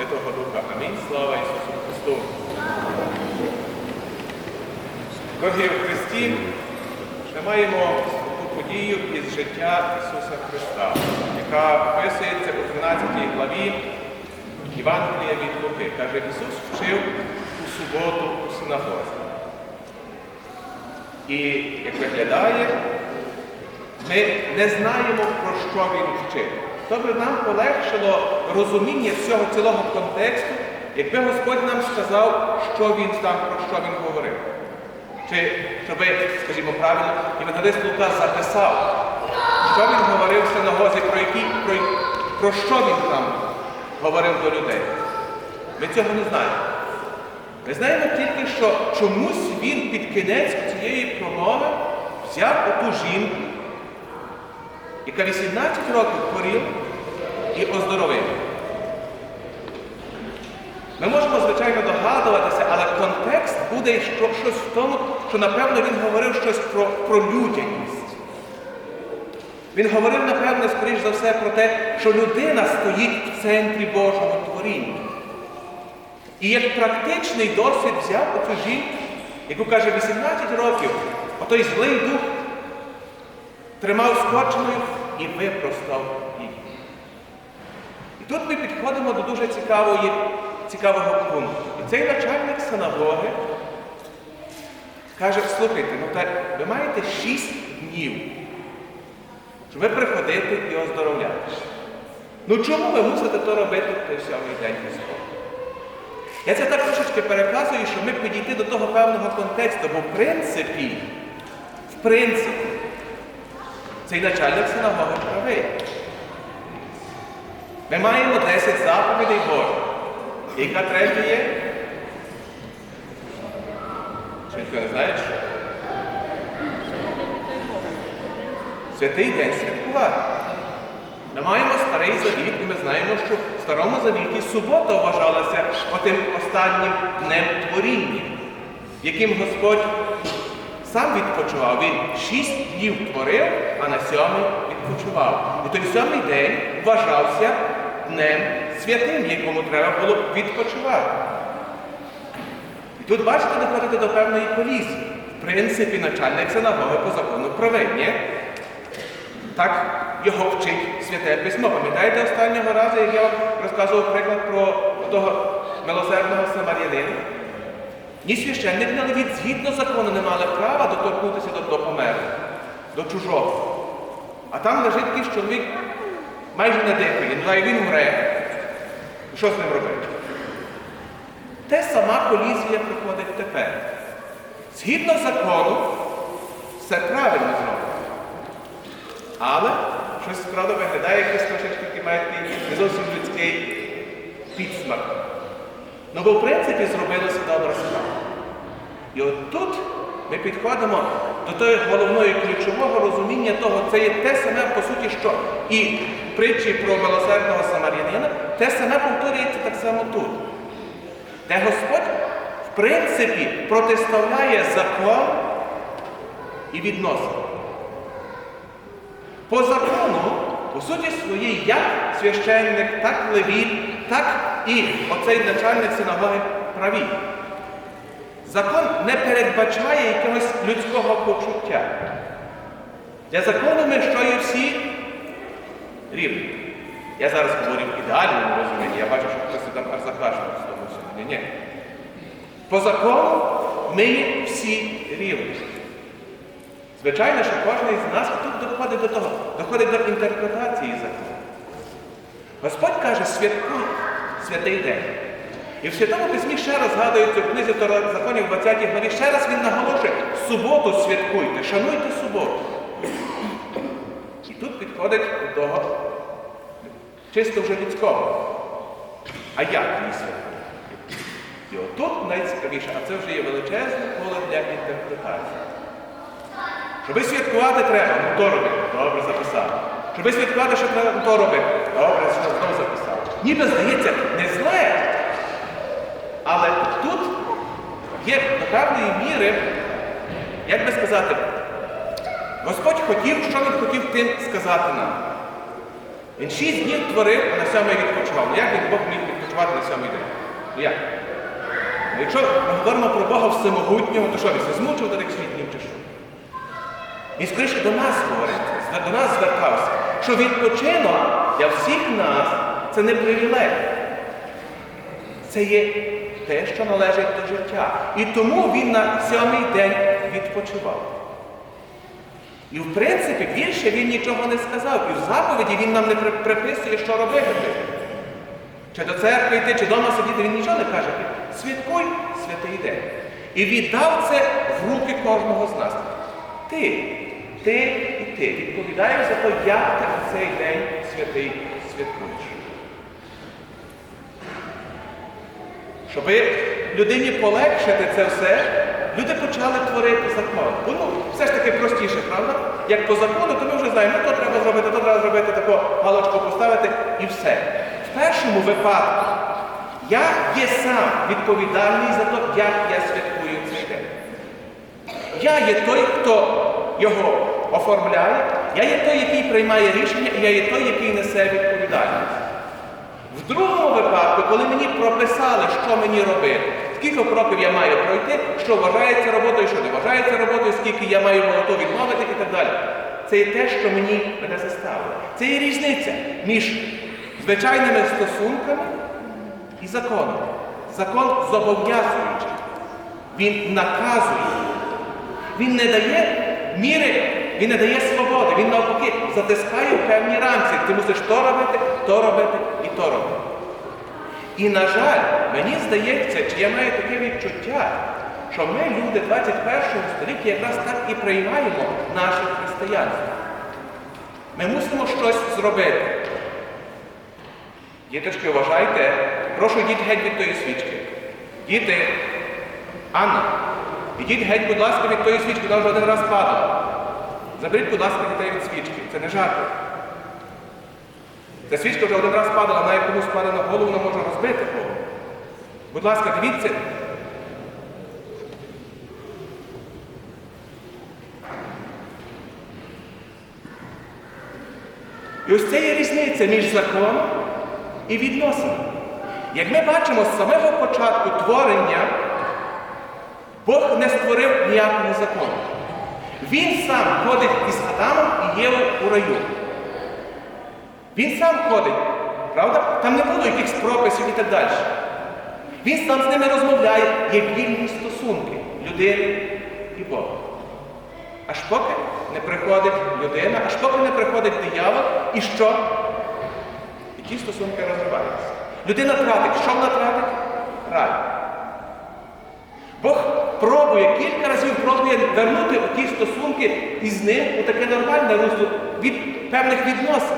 Святого Духа. Амінь. Слава Ісусу Христу. Дорогі в Христі, ми маємо таку подію із життя Ісуса Христа, яка описується у 13 главі Євангелія від Луки. Каже, Ісус вчив у суботу у синагозі. І як виглядає, ми не знаємо, про що він вчив. Би нам полегшило розуміння всього цілого контексту, якби Господь нам сказав, що він там, про що він говорив. Чи щоб, скажімо правильно, Євангелист Лука записав, що він говорив в синагозі, про, які, про, про що він там говорив до людей. Ми цього не знаємо. Ми знаємо тільки, що чомусь він під кінець цієї промови взяв оту жінку, яка 18 років хворіла і оздоровив. Ми можемо, звичайно, догадуватися, але контекст буде що, щось в тому, що, напевно, він говорив щось про, про людяність. Він говорив, напевно, скоріш за все, про те, що людина стоїть в центрі Божого творіння. І як практичний досвід взяв оцю жінку, яку каже 18 років, отой злий дух тримав скоченою і випростав тут ми підходимо до дуже цікавої, цікавого пункту. І цей начальник синагоги каже, слухайте, ну так ви маєте 6 днів, щоб ви приходити і оздоровлятися. Ну чому ви мусите то робити той сьомий день Господь? Я це так трошечки переказую, щоб ми підійти до того певного контексту, бо в принципі, в принципі, цей начальник синагоги правий. Ми маємо 10 заповідей Божих. Яка третя є? Чи ніхто не знає, що? Святий день святкувати. Ми маємо старий завіт, і ми знаємо, що в старому завіті субота вважалася отим останнім днем творіння, яким Господь сам відпочивав. Він шість днів творив, а на сьомий відпочивав. І той сьомий день вважався днем святим, якому треба було відпочивати. І тут, бачите, доходите до певної колізії. В принципі, начальник синагоги по закону правий. Так його вчить святе письмо. Пам'ятаєте останнього разу, як я вам розказував приклад про того милосердного самарянина? Ні священник, ні левіт згідно закону не мали права доторкнутися до, до померлого, до чужого. А там лежить якийсь чоловік майже не дихає, ну і він вмре. Що з ним робити? Те сама колізія приходить тепер. Згідно закону, все правильно зроблено. Але щось правда виглядає якось трошечки такий не зовсім людський підсмак. Ну бо в принципі зробилося добра справа. І от тут ми підходимо до того головного і ключового розуміння того, це є те саме, по суті, що і притчі про милосердного самарянина, те саме повторюється так само тут. Де Господь, в принципі, протиставляє закон і відносини. По закону, по суті своїй, як священник, так левіт, так і оцей начальник синагоги праві. Закон не передбачає якогось людського почуття. Для закону ми що є всі рівні. Я зараз говорю в ідеальному розумінні, я бачу, що хтось там аж з того всього. Ні, ні. По закону ми всі рівні. Звичайно, що кожен з нас тут доходить до того, доходить до інтерпретації закону. Господь каже, святкуй святий день. І в Святому Письмі ще раз згадується в книзі законів 20 главі, ще раз він наголошує, суботу святкуйте, шануйте суботу. І тут підходить до чисто вже людського. А як її святкувати? І отут найцікавіше, а це вже є величезне поле для інтерпретації. Щоби святкувати треба, ну то робити, добре записав. Щоби святкувати, що треба, ну то робити, добре, що знову записав. Ніби здається, не зле. Але тут є до певної міри, як би сказати, Господь хотів, що він хотів тим сказати нам. Він шість днів творив, а на сьомий відпочивав. Ну як він Бог міг відпочивати? на сьомий день. Ну як? Ну, Якщо ми говоримо про Бога всемогутнього, то що він змучив до тих світнів чи що? Він скоріше до нас говорить, до нас звертався, що відпочинок для всіх нас це не привілей. Це є те, що належить до життя. І тому він на сьомий день відпочивав. І в принципі більше він нічого не сказав. І в заповіді він нам не приписує, що робити. Чи до церкви йти, чи вдома сидіти, він нічого не каже. Святкуй святий день. І віддав це в руки кожного з нас. Ти, ти і ти відповідаєш за те, як ти в цей день святий святкуєш. Щоби людині полегшити це все, люди почали творити закон. Бо, Ну, все ж таки простіше, правда? Як по закону, то ми вже знаємо, ну, то треба зробити, то треба зробити, таку галочку поставити і все. В першому випадку я є сам відповідальний за те, як я святкую цей день. Я є той, хто його оформляє, я є той, який приймає рішення, і я є той, який несе відповідальність. В другому випадку, коли мені прописали, що мені робити, скільки кроків я маю пройти, що вважається роботою, що не вважається роботою, скільки я маю молоту відмовити і так далі. Це є те, що мені мене заставило. Це є різниця між звичайними стосунками і законом. Закон зобов'язуючий. Він наказує. Він не дає міри, він не дає свободи, він навпаки затискає в певні рамки. Ти мусиш то робити, то робити і то робити. І, на жаль, мені здається, чи я маю таке відчуття, що ми, люди 21 століття, якраз так і приймаємо наше християнство. Ми мусимо щось зробити. Діточки, вважайте, прошу йдіть геть від тої свічки. Діти, Анна, ідіть геть, будь ласка, від тої свічки, вона вже один раз падала. Заберіть, будь ласка, дітей від свічки. Це не жарти. Ця свічка вже один раз падала, вона як комусь на голову, вона може розбити голову. Будь ласка, дивіться. І ось це є різниця між законом і відносинами. Як ми бачимо з самого початку творення, Бог не створив ніякого закону. Він сам ходить із Адамом і Євою у раю. Він сам ходить, правда? Там не було якихось прописів і так далі. Він сам з ними розмовляє, є вільні стосунки людини і Бога. Аж поки не приходить людина, аж поки не приходить диявол, і що? І ті стосунки розриваються. Людина тратить. Що вона тратить? Рай. Бог пробує, кілька разів пробує вернути ті стосунки із ним у таке нормальне русло від певних відносин.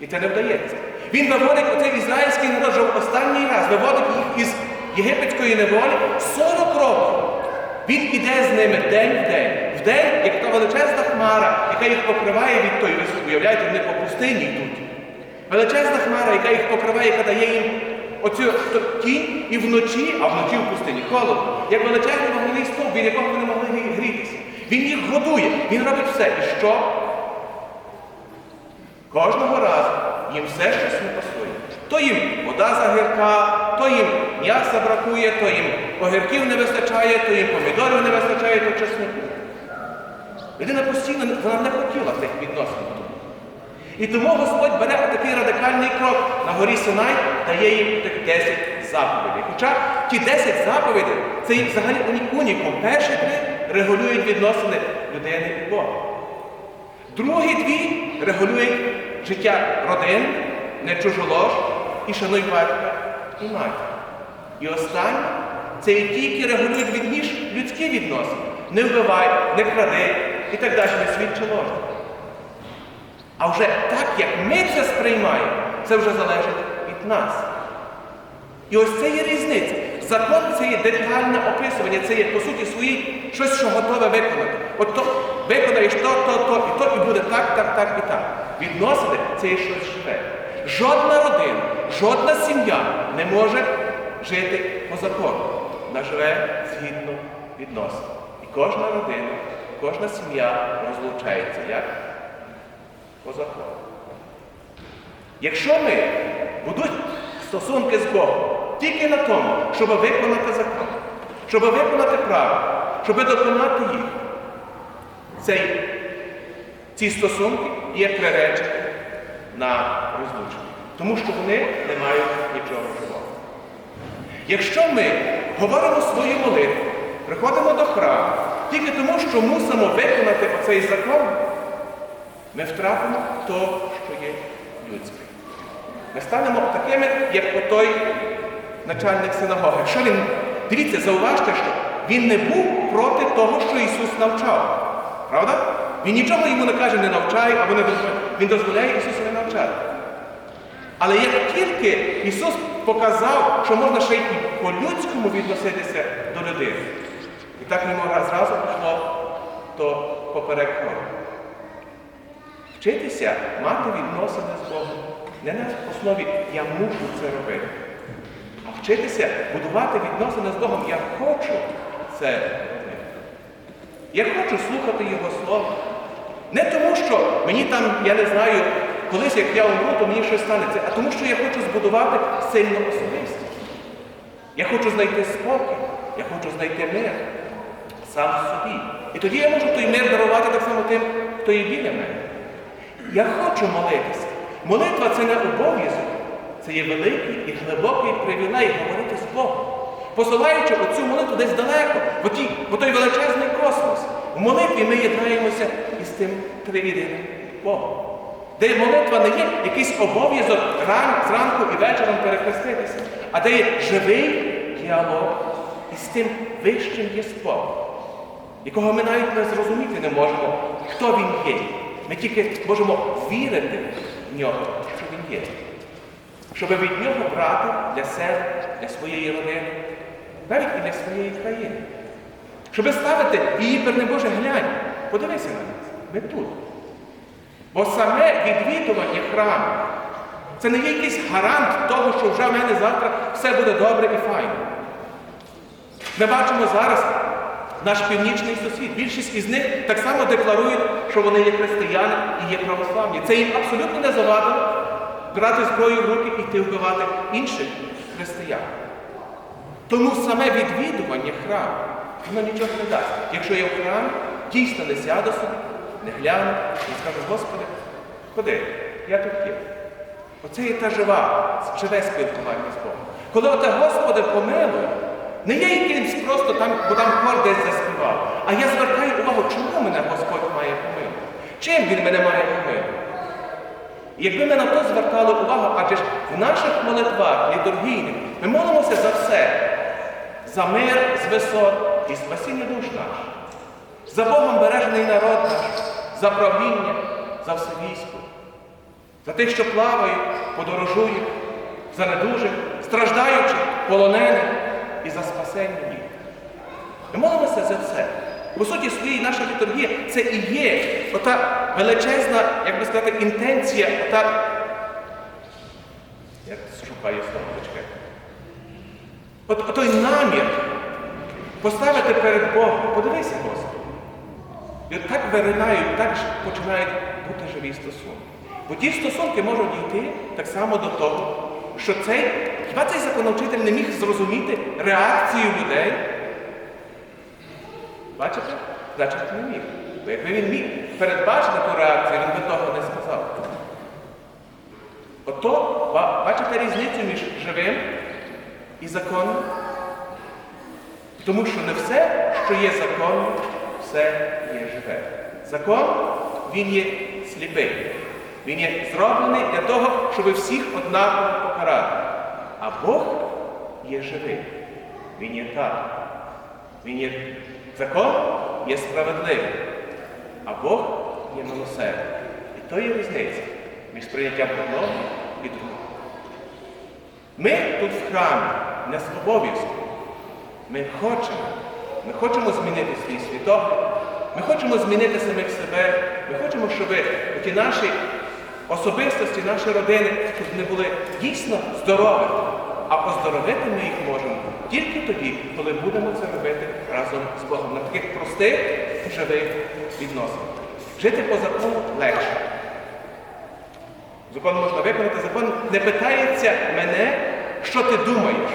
І це не вдається. Він виводить оцей ізраїльський народ вже в останній раз, виводить їх із єгипетської неволі 40 років. Він іде з ними день в день. В день, як та величезна хмара, яка їх покриває від тої, уявляєте, вони по пустині йдуть. Величезна хмара, яка їх покриває, яка дає їм оцю тінь і вночі, а вночі в пустині холодно, як величезний вогняний стовп, від якого вони могли грі- грітися. Він їх годує, він робить все. І що? Кожного разу їм все щось не пасує. То їм вода загірка, то їм м'яса бракує, то їм огірків не вистачає, то їм помідорів не вистачає, то чеснику. Людина постійно вона не хотіла тих відносин. І тому Господь бере такий радикальний крок на горі Синай, дає їм тих 10 заповідей. Хоча ті 10 заповідей це їх взагалі уні- унікум. Перші три регулюють відносини людини і Бога. Другі дві регулюють життя родин, не чужолож і шануй батька і матір. І останні це і ті, які регулюють відніж людські відносини. Не вбивай, не кради і так далі, не свідчи ложно. А вже так, як ми це сприймаємо, це вже залежить від нас. І ось це є різниця. Закон це є детальне описування, це є по суті своїй щось, що готове виконати. От то виконаєш то, то, то, і то, і буде так, так, так і так. Відносини це є щось живе. Жодна родина, жодна сім'я не може жити по закону. Вона живе згідно відносин. І кожна родина, кожна сім'я розлучається як? По закону. Якщо ми будуть стосунки з Богом тільки на тому, щоб виконати закон, щоб виконати право, щоб доконати їх. Цей, ці стосунки є приречені на розлучення, тому що вони не мають нічого живого. Якщо ми говоримо свою молитву, приходимо до храму, тільки тому, що мусимо виконати оцей закон, ми втратимо то, що є людське. Ми станемо такими, як отой начальник синагоги. Що він, дивіться, зауважте, що він не був проти того, що Ісус навчав. Правда? Він нічого йому не каже, не навчай, або не дозволяє. Він дозволяє Ісусу не навчати. Але як тільки Ісус показав, що можна ще й по-людському відноситися до людини, і так йому зразу пішло то поперек. Вчитися мати відносини з Богом не на основі я мушу це робити, а вчитися будувати відносини з Богом. Я хочу це робити. Я хочу слухати Його Слово. Не тому, що мені там, я не знаю, колись як я умру, то мені щось станеться, а тому, що я хочу збудувати сильну особистість. Я хочу знайти спокій, я хочу знайти мир сам собі. І тоді я можу той мир дарувати так само тим, хто є біля мене. Я хочу молитися. Молитва це не обов'язок, це є великий і глибокий привілей говорити з Богом. Посилаючи оцю молитву десь далеко, в, той величезний космос. В молитві ми єднаємося із тим триєдиним Богом. Де молитва не є якийсь обов'язок ран, зранку і вечором перехреститися, а де є живий діалог із тим вищим єством, якого ми навіть не зрозуміти не можемо, хто він є. Ми тільки можемо вірити в нього, що він є. Щоб від нього брати для себе, для своєї родини, навіть і для своєї країни. Щоб ставити її перед Боже глянь, подивися на нас, ми тут. Бо саме відвідування храму це не є якийсь гарант того, що вже в мене завтра все буде добре і файно. Ми бачимо зараз наш північний сусід. Більшість із них так само декларують, що вони є християни і є православні. Це їм абсолютно не завадило брати зброю в руки і йти вбивати інших християн. Тому саме відвідування храму, воно нічого не дасть. Якщо я в храмі, дійсно не сяду собі, не гляну і скажу, Господи, ходи, я тут є. Оце є та жива, живе спілкування з Богом. Коли оте Господи помилуй, не є якимсь просто там, бо там хор десь заспівав, а я звертаю увагу, чому мене Господь має помилувати? Чим Він мене має помилувати? І Якби ми на то звертали увагу, адже ж в наших молитвах літургійних ми молимося за все, за мир з висот і спасіння душ наших, за Богом бережений народ наш, за правління, за все військо, за тих, що плавають, подорожують, за недужих, страждаючих, полонених і за спасення їх. Ми молимося за все. По суті, своїй наша літургія це і є ота величезна, як би сказати, інтенція, ота. Як шукаю слово. От той намір поставити перед Богом, подивися, Господи. І от так виринають, так починають бути живі стосунки. Бо ті стосунки можуть дійти так само до того, що цей, хіба цей законовчитель не міг зрозуміти реакцію людей. Бачите? Значить, не міг. Бо якби він міг передбачити ту реакцію, він би того не сказав. Ото, бачите різницю між живим і законним? Тому що не все, що є законом, все є живе. Закон, він є сліпий. Він є зроблений для того, щоб всіх однаково покарати. А Бог є живий. Він є так. Він є закон є справедливий, а Бог є милосердний. І то є різниця між прийняттям одного і другого. Ми тут в храмі не обов'язку. Ми хочемо. Ми хочемо змінити свій світогляд, ми хочемо змінити самих себе, ми хочемо, щоб ті наші особистості, наші родини щоб вони були дійсно здоровими. А оздоровити ми їх можемо тільки тоді, коли будемо це робити разом з Богом. На таких простих, живих відносинах. Жити по закону легше. Закон можна виконати, закон не питається мене, що ти думаєш.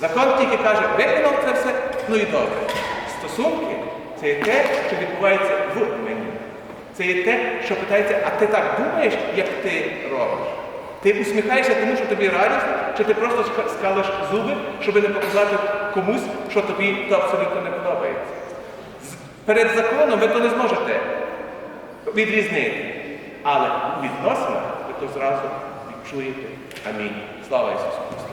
Закон тільки каже, виконав це все, ну і добре. Стосунки це те, що відбувається в мені. Це є те, що питається, а ти так думаєш, як ти робиш? Ти усміхаєшся тому, що тобі радісно, чи ти просто скалиш зуби, щоб не показати комусь, що тобі то абсолютно не подобається. Перед законом ви то не зможете відрізнити. Але у відносинах ви то зразу відчуєте. Амінь. Слава Ісусу Христу!